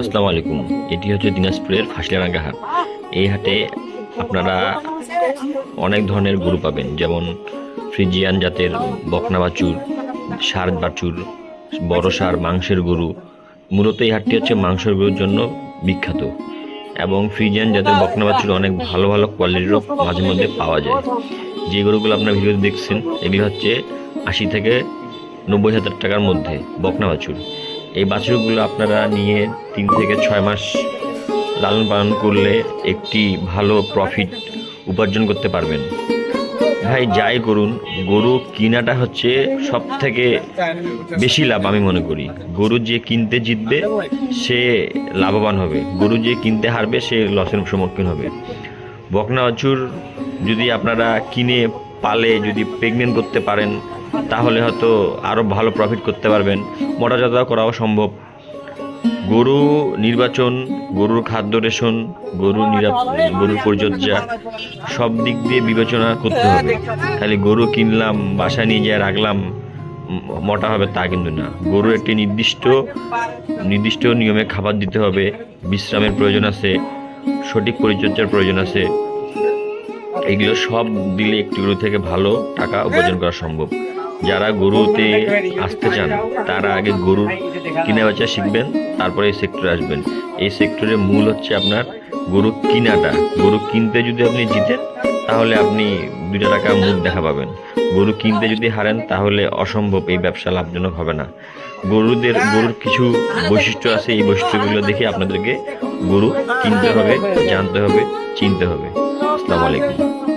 আসসালামু আলাইকুম। এটি হচ্ছে দিনাজপুরের ফাঁসিলারাঙ্গা হাট। এই হাটে আপনারা অনেক ধরনের গরু পাবেন, যেমন ফ্রিজিয়ান জাতের বকনা বাছুর, সার বাছুর, বড় সার, মাংসের গরু। মূলত এই হাটটি হচ্ছে মাংসের গরুর জন্য বিখ্যাত। এবং ফ্রিজিয়ান জাতের বকনা বাছুর অনেক ভালো ভালো কোয়ালিটিরও মাঝে মধ্যে পাওয়া যায়। যে গরুগুলো আপনার ভিডিওতে দেখছেন, এগুলি হচ্ছে আশি থেকে নব্বই হাজার টাকার মধ্যে বকনা বাছুর। এই বাছুরগুলো আপনারা নিয়ে তিন থেকে ছয় মাস লালন পালন করলে একটি ভালো প্রফিট উপার্জন করতে পারবেন। ভাই, যাই করুন, গরু কিনাটা হচ্ছে সব থেকে বেশি লাভ আমি মনে করি। গরু যে কিনতে জিতবে, সে লাভবান হবে। গরু যে কিনতে হারবে, সে লসের সম্মুখীন হবে। বকনা বাছুর যদি আপনারা কিনে পালে, যদি প্রেগনেন্ট করতে পারেন তাহলে হয়তো আরও ভালো প্রফিট করতে পারবেন। মোটাজাতা করাও সম্ভব। গরু নির্বাচন, গরুর খাদ্য রেশন, গরু গরুর পরিচর্যা, সব দিক দিয়ে বিবেচনা করতে হবে। খালি গরু কিনলাম, বাসায় নিয়ে যেয়ে রাখলাম, মোটা হবে তা কিন্তু না। গরুর একটি নির্দিষ্ট নির্দিষ্ট নিয়মে খাবার দিতে হবে। বিশ্রামের প্রয়োজন আছে, সঠিক পরিচর্যার প্রয়োজন আছে। এগুলো সব দিলে একটি গরু থেকে ভালো টাকা উপার্জন করা সম্ভব। যারা গরুতে আসতে চান, তারা আগে গরুর কিনা বেচা শিখবেন, তারপরে এই সেক্টরে আসবেন। এই সেক্টরের মূল হচ্ছে আপনার গরু কিনাটা। গরু কিনতে যদি আপনি জিতেন, তাহলে আপনি দুইটা টাকা মুখ দেখা পাবেন। গরু কিনতে যদি হারেন, তাহলে অসম্ভব, এই ব্যবসা লাভজনক হবে না। গরুদের, গরুর কিছু বৈশিষ্ট্য আছে, এই বৈশিষ্ট্যগুলো দেখে আপনাদেরকে গরু কিনতে হবে, জানতে হবে, চিনতে হবে। আসসালামু আলাইকুম।